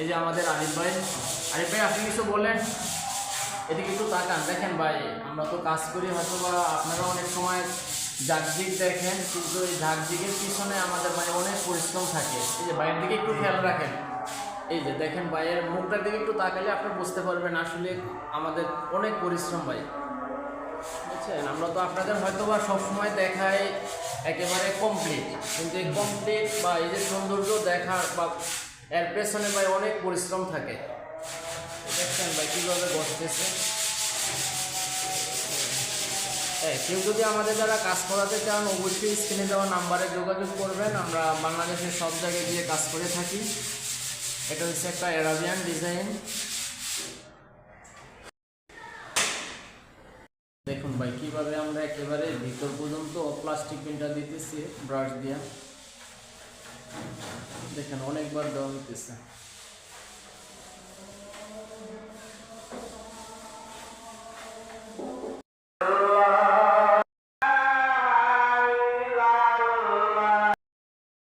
এই যে আমাদের আরিফ ভাই। আরিফ ভাই, আপনি কিছু বলেন? এদিকে একটু তাকান। দেখেন ভাই, আমরা তো কাজ করি হয়তো বা আপনারা অনেক সময় ঝাকঝিক দেখেন, কিন্তু এই ঝাকঝিকের পিছনে আমাদের মানে অনেক পরিশ্রম থাকে। এই যে ভাইয়ের দিকে একটু খেয়াল রাখেন। এই যে দেখেন ভাইয়ের মুখটার দিকে একটু তাকালে আপনি বুঝতে পারবেন আসলে আমাদের অনেক পরিশ্রম ভাই। বুঝছেন? আমরা তো আপনাদের হয়তো বা সবসময় দেখাই একেবারে কমপ্লিট কিন্তু এই কমপ্লিট বা এই যে সৌন্দর্য দেখার বা এর পেছনে ভাই অনেক পরিশ্রম থাকে। দেখছেন ভাই কীভাবে বসতেছে হ্যাঁ কেউ যদি আমাদের দ্বারা কাজ করাতে চান অবশ্যই স্ক্রিনে দেওয়া নাম্বারে যোগাযোগ করবেন। আমরা বাংলাদেশের সব জায়গায় গিয়ে কাজ করে থাকি। এটা হচ্ছে একটা অ্যারাবিয়ান ডিজাইন দেখুন ভাই কীভাবে আমরা একেবারে ভিতর পর্যন্ত প্লাস্টিক প্রিন্টার দিতেছি ব্রাশ দিয়ে। দেখেন অনেকবার দেওয়া হইতেছে